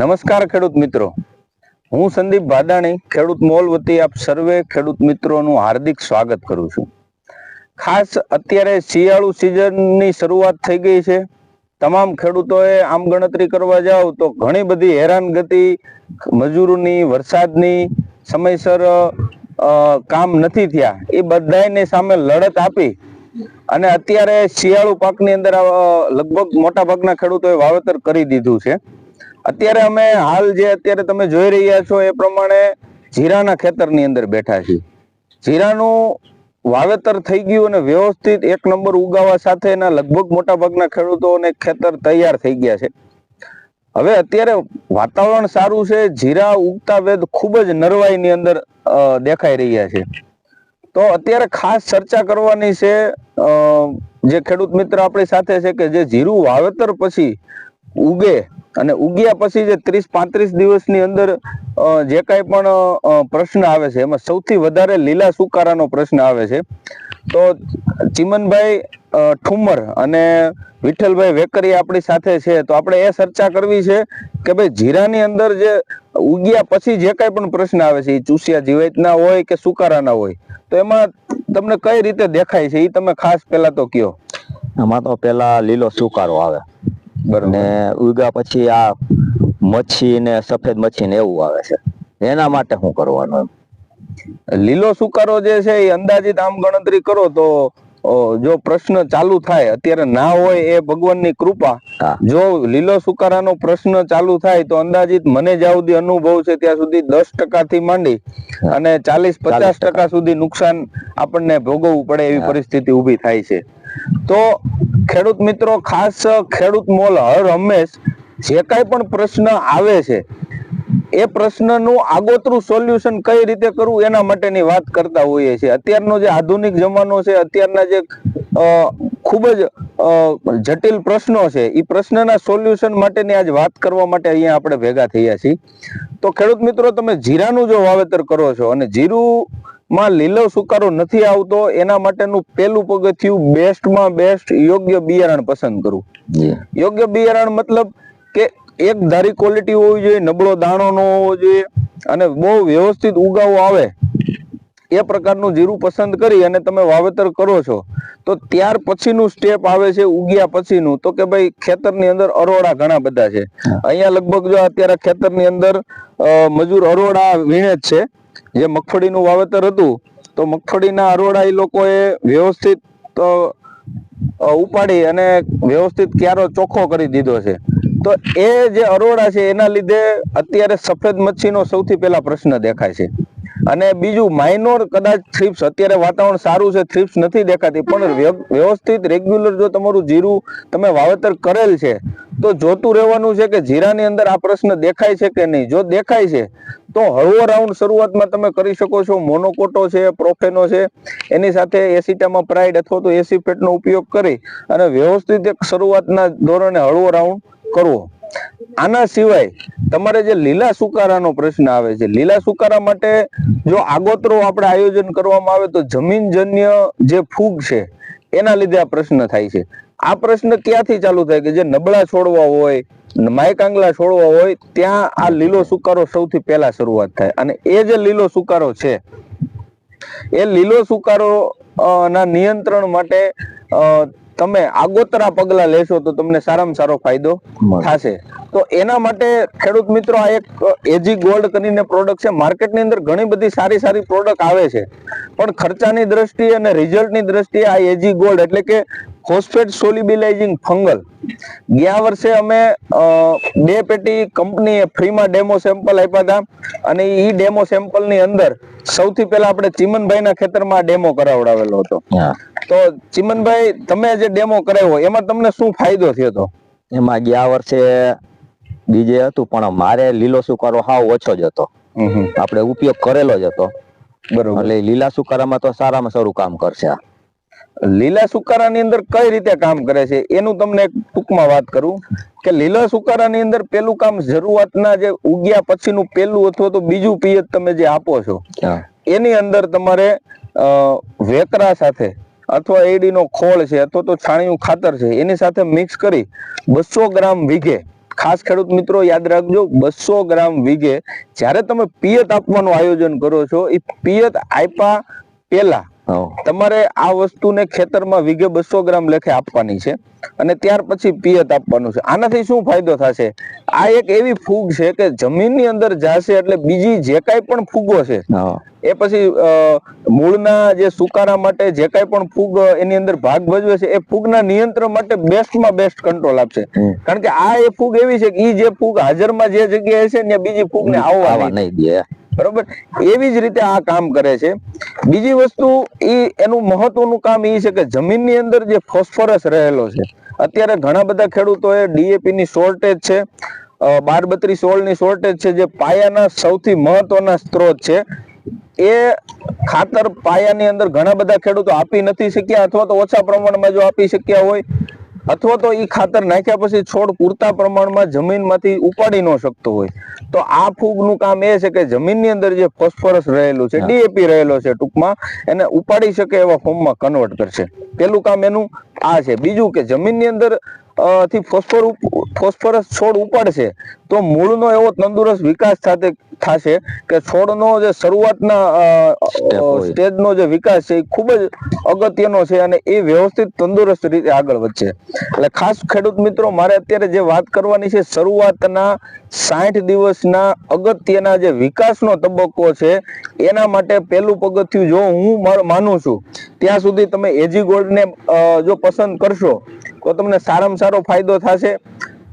નમસ્કાર ખેડૂત મિત્રો. હું સંદીપ ભાદાણી ખેડૂત મોલ વતી આપ સર્વે ખેડૂત મિત્રોનું હાર્દિક સ્વાગત કરું છું. ખાસ અત્યારે શિયાળુ સિઝનની શરૂઆત થઈ ગઈ છે. તમામ ખેડૂતોએ આમ ગણતરી કરવા જાવ તો ઘણી બધી હેરાનગતિ, મજૂરોની, વરસાદની સમયસર કામ નથી થયા. એ બધાને સામે લડત આપી અને અત્યારે શિયાળુ પાકની અંદર લગભગ મોટા ભાગના ખેડૂતોએ વાવેતર કરી દીધું છે. અત્યારે અમે હાલ જે અત્યારે તમે જોઈ રહ્યા છો એ પ્રમાણે જીરાના ખેતરની અંદર બેઠા છીએ. જીરાનું વાવેતર થઈ ગયું અને વ્યવસ્થિત એક નંબર ઉગાવા સાથે એના લગભગ મોટા ભાગના ખેડૂતોને ખેતર તૈયાર થઈ ગયા છે. હવે અત્યારે વાતાવરણ સારું છે, જીરા ઉગતા વેદ ખૂબ જ નરવાઈની અંદર દેખાઈ રહ્યા છે. તો અત્યારે ખાસ ચર્ચા કરવાની છે જે ખેડૂત મિત્ર આપણી સાથે છે કે જે જીરું વાવેતર પછી ઉગે અને ઉગ્યા પછી જે ત્રીસ પાંત્રીસ દિવસની અંદર જે કાંઈ પણ પ્રશ્ન આવે છે, એમાં સૌથી વધારે લીલા સુકારાનો પ્રશ્ન આવે છે. તો ચિમનભાઈ ઠુમર અને વિઠ્ઠલભાઈ વેકરી આપણી સાથે છે, તો આપણે એ ચર્ચા કરવી છે કે ભાઈ જીરાની અંદર જે ઉગ્યા પછી જે કાંઈ પણ પ્રશ્ન આવે છે એ ચૂસિયા જીવાતના હોય કે સુકારાના હોય, તો એમાં તમને કઈ રીતે દેખાય છે એ તમે ખાસ પહેલા તો કયો. આમાં તો પેલા લીલો સુકારો આવે. ને ઉગા પછી આ મચ્છી ને સફેદ મચ્છી ને એવું આવે છે. એના માટે શું કરવાનું એમ. લીલો સુકારો જે છે એ અંદાજિત આમ ગણતરી કરો તો જો પ્રશ્ન ચાલુ થાય અત્યારે ના હોય એ ભગવાનની કૃપા. જો લીલો સુકારાનો પ્રશ્ન ચાલુ થાય તો અંદાજિત મને જ્યાં સુધી અનુભવ છે ત્યાં સુધી દસ ટકાથી માંડી અને ચાલીસ પચાસ ટકા. સુધી નુકસાન આપણને ભોગવવું પડે એવી પરિસ્થિતિ ઊભી થાય છે. તો ખેડૂત મિત્રો, ખાસ ખેડૂત મોલ રમેશ જે કાંઈ પણ પ્રશ્ન આવે છે, એ પ્રશ્નનું આગોતરું સોલ્યુશન કઈ રીતે કરવું એના માટેની વાત કરતા હોઈએ છીએ. અત્યારનો જે આધુનિક જમાનો છે, અત્યારના જે ખૂબ જ જટિલ પ્રશ્નો છે એ પ્રશ્નના સોલ્યુશન માટેની આજ વાત કરવા માટે અહીંયા આપણે ભેગા થયા છીએ. તો ખેડૂત મિત્રો, તમે જીરાનું જો વાવેતર કરો છો અને જીરું માં લીલો સુકારો નથી આવતો એના માટેનું પહેલું પગથિયું બેસ્ટમાં બેસ્ટ યોગ્ય બિયારણ પસંદ કરવું યોગ્ય બિયારણ મતલબ કે એક ધારી ક્વોલિટી હોવી જોઈએ નબળો દાણો ન હોવો જોઈએ અને બહુ વ્યવસ્થિત ઉગાવો આવે એ પ્રકારનું જીરું પસંદ કરી અને તમે વાવેતર કરો છો તો ત્યાર પછીનું સ્ટેપ આવે છે ઉગ્યા પછીનું. તો કે ભાઈ ખેતરની અંદર અરોડા ઘણા બધા છે. અહીંયા લગભગ જો અત્યારે ખેતરની અંદર મજૂર અરોડા વીણે જ છે. જે મગફળીનું વાવેતર હતું, તો મગફળીના અરોડા એ લોકોએ વ્યવસ્થિત ઉપાડી અને વ્યવસ્થિત ક્યારો ચોખ્ખો કરી દીધો છે. તો એ જે અરોડા છે, એના લીધે અત્યારે સફેદ મચ્છીનો સૌથી પહેલા પ્રશ્ન દેખાય છે. અને બીજું માઇનોર કદાચ થ્રિપ્સ અત્યારે વાતાવરણ સારું છે થ્રિપ્સ નથી દેખાતી, પણ વ્યવસ્થિત રેગ્યુલર જો તમારું જીરું તમે વાવેતર કરેલ છે, તો જોતું રહેવાનું છે કે જીરાની અંદર આ પ્રશ્ન દેખાય છે કે નહીં? જો દેખાય છે, તો હળવો રાઉન્ડ શરૂઆતમાં તમે કરી શકો છો મોનોકોટો છે પ્રોફેનો છે, એની સાથે એસિટામાં પ્રાઇડ અથવા તો એસિફેટનો ઉપયોગ કરી અને વ્યવસ્થિત એક શરૂઆતના ધોરણે હળવો રાઉન્ડ કરવો. આના સિવાય તમારે જે લીલા સુકારાનો પ્રશ્ન આવે છે, લીલા સુકારા માટે જો આગોતરો આપણે આયોજન કરવામાં આવે તો જમીનજન્ય જે ફૂગ છે, એના લીધે આ પ્રશ્ન થાય છે. આ પ્રશ્ન ક્યાંથી ચાલુ થાય કે જે નબળા છોડવા હોય માયકાંગલા છોડવા હોય, ત્યાં આ લીલો સુકારો સૌથી પહેલા શરૂઆત થાય. અને એ જે લીલો સુકારો છે, એ લીલો સુકારો ના નિયંત્રણ માટે તમે આગોતરા પગલા લેશો તો તમને સારામાં સારો ફાયદો થશે. તો એના માટે ખેડૂત મિત્રો આ એક એજી ગોલ્ડ કરીને પ્રોડક્ટ છે. માર્કેટની અંદર ઘણી બધી સારી સારી પ્રોડક્ટ આવે છે. પણ ખર્ચાની દ્રષ્ટિએ અને રિઝલ્ટની દ્રષ્ટિએ આ એજી ગોલ્ડ એટલે કે ફોસ્ફેટ સોલિબિલાઇઝિંગ ફંગલ. ગયા વર્ષે અમે બે પેટી કંપનીએ ફ્રીમાં ડેમો સેમ્પલ આપ્યા હતા અને એ ડેમો સેમ્પલની અંદર સૌથી પહેલા આપણે ચિમનભાઈના ખેતરમાં ડેમો કરાવડાવેલો હતો. તો ચિમનભાઈ તમે જે ડેમો કરાવ્યો એમાં તમને શું ફાયદો થયો હતો? એમાં ગયા વર્ષે બીજે હતું પણ મારે લીલો સુકારો હાવ ઓછો જ હતો. આપણે ઉપયોગ કરેલો જ હતો. બરોબર. એટલે લીલા સુકારામાં તો સારામાં સારું કામ કરશે આ. લીલા સુકારાની અંદર કઈ રીતે કામ કરે છે એનું તમને એક ટૂંકમાં વાત કરું કે લીલા સુકારાની અંદર પેલું કામ શરૂઆતના જે ઉગ્યા પછીનું પેલું અથવા તો બીજું પિયત તમે જે આપો છો એની અંદર તમારે વેકરા સાથે અથવા એડીનો ખોળ છે અથવા તો છાણિયું ખાતર છે એની સાથે મિક્સ કરી બસો ગ્રામ વીઘે ખાસ ખેડૂત મિત્રો યાદ રાખજો બસો ગ્રામ વીઘે જ્યારે તમે પિયત આપવાનું આયોજન કરો છો એ પિયત આપ્યા પહેલા હા. તમારે આ વસ્તુને ખેતરમાં વીઘે બસો ગ્રામ લેખે આપવાની છે અને ત્યાર પછી પિયત આપવાનું છે. આનાથી શું ફાયદો થશે? આ એક એવી ફૂગ છે કે જમીનની અંદર જાશે એટલે બીજી જે કાંઈ પણ ફૂગો છે એ પછી મૂળના જે સુકારા માટે જે કાંઈ પણ ફૂગ એની અંદર ભાગ ભજવે છે એ ફૂગના નિયંત્રણ માટે બેસ્ટમાં બેસ્ટ કંટ્રોલ આપશે. કારણ કે આ એ ફૂગ એવી છે કે એ જે ફૂગ હાજરમાં જે જગ્યાએ છે ને બીજી ફૂગને આવવા આવા નહીં. નહીં દે. બરોબર? એવી જ રીતે આ કામ કરે છે. બીજી વસ્તુ ઈ એનું મહત્વનું કામ એ છે કે જમીનની અંદર જે ફોસ્ફરસ રહેલો છે, અત્યારે ઘણા બધા ખેડૂતોએ ડીએપી ની શોર્ટેજ છે બાર બત્રીસની શોર્ટેજ છે, જે પાયાના સૌથી મહત્વના સ્ત્રોત છે. એ ખાતર પાયાની અંદર ઘણા બધા ખેડૂતો આપી નથી શક્યા અથવા તો ઓછા પ્રમાણમાં જો આપી શક્યા હોય અથવા તો એ ખાતર નાખ્યા પછી છોડ પૂરતા પ્રમાણમાં જમીનમાંથી ઉપાડી ન શકતો હોય. તો આ ફૂગનું કામ એ છે કે જમીનની અંદર જે ફોસ્ફરસ રહેલું છે ડીએપી રહેલો છે ટૂંકમાં એને ઉપાડી શકે એવા ફોર્મમાં કન્વર્ટ કરશે. પેલું કામ એનું આ છે. બીજું કે જમીનની અંદર થી ફોસ્ફોર ફોસ્ફરસ છોડ ઉપાડશે. તો મૂળનો એવો તંદુરસ્ત વિકાસ સાથે થશે કે છોડનો જે શરૂઆતના સ્ટેજનો જે વિકાસ છે એ ખૂબ જ અગત્યનો છે અને એ વ્યવસ્થિત તંદુરસ્ત રીતે આગળ વધશે. એટલે ખાસ ખેડૂત મિત્રો મારે અત્યારે જે વાત કરવાની છે શરૂઆતના સાઠ દિવસના અગત્યના જે વિકાસનો તબક્કો છે એના માટે પહેલું પગથિયું જો હું માર- માનું છું ત્યાં સુધી તમે એજી ગોલ્ડને જો પસંદ કરશો તો તમને સારામાં સારો ફાયદો થશે.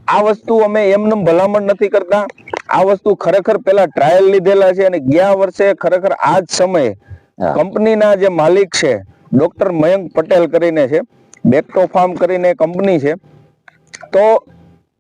આ વસ્તુ અમે એમને ભલામણ નથી કરતા. આ વસ્તુ ખરેખર પેલા ટ્રાયલ લીધેલા છે અને ગયા વર્ષે ખરેખર આ જ સમયે કંપનીના જે માલિક છે ડોક્ટર મયંક પટેલ કરીને છે બેક્ટો ફાર્મ કરીને કંપની છે તો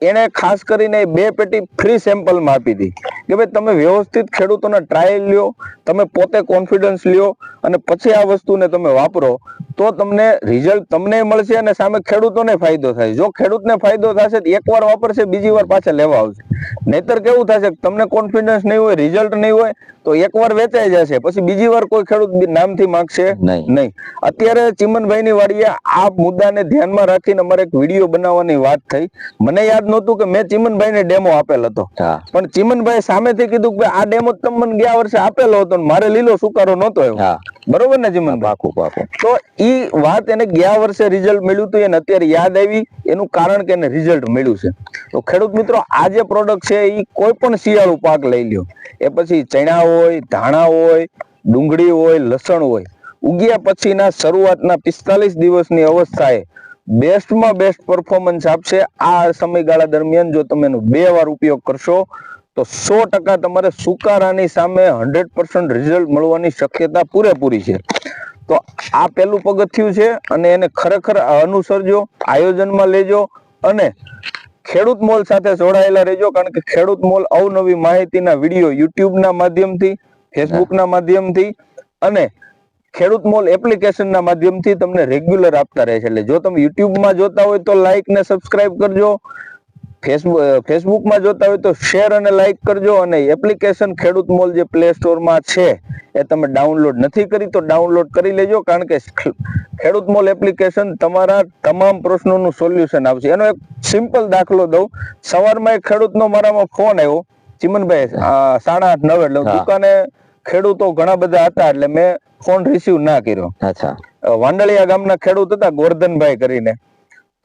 એને ખાસ કરીને બે પેટી ફ્રી સેમ્પલમાં આપી હતી કે ભાઈ તમે વ્યવસ્થિત ખેડૂતોના ટ્રાયલ લ્યો તમે પોતે કોન્ફિડન્સ લ્યો અને પછી આ વસ્તુને તમે વાપરો તો તમને રિઝલ્ટ તમને મળશે અને સામે ખેડૂતોને ફાયદો થાય. જો ખેડૂતને ફાયદો થશે તો એકવાર વાપરશે બીજી વાર પાછા લેવા આવશે. નહીતર કેવું થશે તમને કોન્ફિડન્સ નહીં હોય રિઝલ્ટ નહીં હોય તો એકવાર વેચાઈ જશે પછી બીજી વાર કોઈ ખેડૂત નામથી માંગશે નહીં. નહીં. અત્યારે ચિમનભાઈની વાડીએ આ મુદ્દાને ધ્યાનમાં રાખીને અમારે એક વીડિયો બનાવવાની વાત થઈ. મને યાદ નહોતું કે મેં ચિમનભાઈને ડેમો આપેલ હતો. પણ ચિમનભાઈ સામેથી કીધું કે આ ડેમો તમને ગયા વર્ષે આપેલો હતો મારે લીલો સુકારો નતો એવો બરોબર ને જીમન પાકું પાકું. તો ઈ વાત એને ગયા વર્ષે રિઝલ્ટ મળ્યું હતું એને અત્યારે યાદ આવી એનું કારણ કે એને રિઝલ્ટ મળ્યું છે. તો ખેડૂત મિત્રો આ જે પ્રોડક્ટ છે એ કોઈ પણ શિયાળુ પાક લઈ લ્યો. એ પછી ચણા હોય ધાણા હોય ડુંગળી હોય લસણ હોય. ઉગ્યા પછીના શરૂઆતના પિસ્તાલીસ દિવસની અવસ્થાએ બેસ્ટમાં બેસ્ટ પરફોર્મન્સ આપશે આ સમયગાળા દરમિયાન જો તમે એનો બે વાર ઉપયોગ કરશો તો સો ટકા તમારે સુકારાની સામે હંડ્રેડ પર્સન્ટ રિઝલ્ટ મળવાની શક્યતા પૂરેપૂરી છે. તો આ પહેલું પગથિયું છે અને એને ખરેખર અનુસરજો, આયોજનમાં લેજો અને ખેડૂત મોલ સાથે જોડાયેલા રહેજો કારણ કે ખેડૂત મોલ અવનવી માહિતીના વીડિયો યુટ્યુબના માધ્યમથી, ફેસબુકના માધ્યમથી અને ખેડૂત મોલ એપ્લિકેશનના માધ્યમથી તમને રેગ્યુલર આપતા રહે છે. એટલે જો તમે યુટ્યુબમાં જોતા હોય તો લાઈક ને સબસ્ક્રાઇબ કરજો. ફેસબુક ફેસબુકમાં જોતા હોય તો શેર અને લાઈક કરજો અને એપ્લિકેશન ખેડૂત મોલ જે પ્લે સ્ટોરમાં છે એ તમે ડાઉનલોડ નથી કરી તો ડાઉનલોડ કરી લેજો કારણ કે ખેડૂત મોલ એપ્લિકેશન તમારા તમામ પ્રશ્નોનું સોલ્યુશન આવશે એનો એક સિમ્પલ દાખલો દઉં. સવારમાં એક ખેડૂતનો મારામાં ફોન આવ્યો. ચિમનભાઈ સાડા આઠ નવે એટલે દુકાને ખેડૂતો ઘણા બધા હતા એટલે મેં ફોન રિસીવ ના કર્યો. વાંડળિયા ગામના ખેડૂત હતા ગોરધનભાઈ કરીને.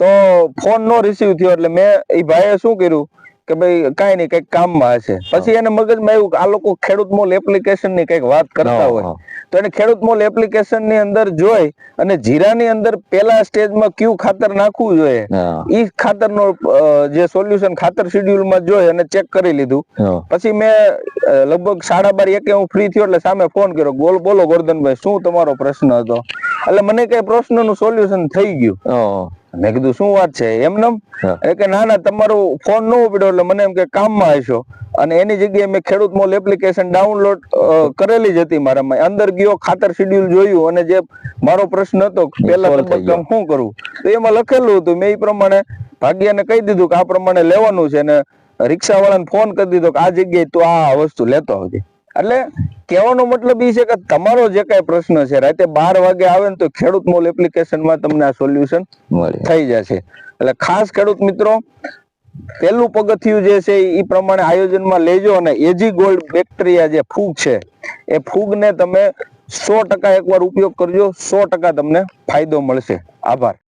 તો ફોન નો રિસીવ થયો એટલે મેં એ ભાઈએ શું કર્યું કે ભાઈ કઈ નહીં કંઈક કામમાં હશે. પછી એને મગજમાં આવ્યું કે આ લોકો ખેડૂત મોલ એપ્લિકેશનની કંઈક વાત કરતા હોય. તો એને ખેડૂત મોલ એપ્લિકેશનની અંદર જોઈ અને જીરાની અંદર પેલા સ્ટેજમાં કયું ખાતર નાખવું જોઈએ. ઈ ખાતર નો જે સોલ્યુશન ખાતર શેડ્યુલમાં જોઈ અને ચેક કરી લીધું. પછી મેં લગભગ સાડા બાર એકે હું ફ્રી થયો એટલે સામે ફોન કર્યો. બોલ બોલો ગોરધનભાઈ શું તમારો પ્રશ્ન હતો? એટલે મને કઈ પ્રશ્નનું સોલ્યુશન થઈ ગયું. મેં કીધું શું વાત છે? એમને એ કે ના ના તમારો ફોન ન ઉપડ્યો એટલે મને એમ કે કામમાં હશો અને એની જગ્યાએ મેં ખેડૂત મોલ એપ્લિકેશન ડાઉનલોડ કરેલી જ હતી મારામાં. અંદર ગયો ખાતર શેડ્યુલ જોયું અને જે મારો પ્રશ્ન હતો કે પેલા તબક્કામાં શું કરવું તો એમાં લખેલું હતું મેં એ પ્રમાણે ભાગ્યાને કહી દીધું કે આ પ્રમાણે લેવાનું છે અને રિક્ષા વાળાને ફોન કરી દીધો કે આ જગ્યાએ તું આ વસ્તુ લેતો આવજે. એટલે કહેવાનો મતલબ એ છે કે તમારો જે કઈ પ્રશ્ન છે રાતે બાર વાગે આવે ને તો ખેડૂત મોલ એપ્લિકેશનમાં તમને આ સોલ્યુશન થઈ જશે. એટલે ખાસ ખેડૂત મિત્રો પહેલું પગથિયું જે છે એ પ્રમાણે આયોજનમાં લેજો અને એજી ગોલ્ડ બેક્ટેરિયા જે ફૂગ છે એ ફૂગને તમે સો ટકા એકવાર ઉપયોગ કરજો સો ટકા તમને ફાયદો મળશે. આભાર.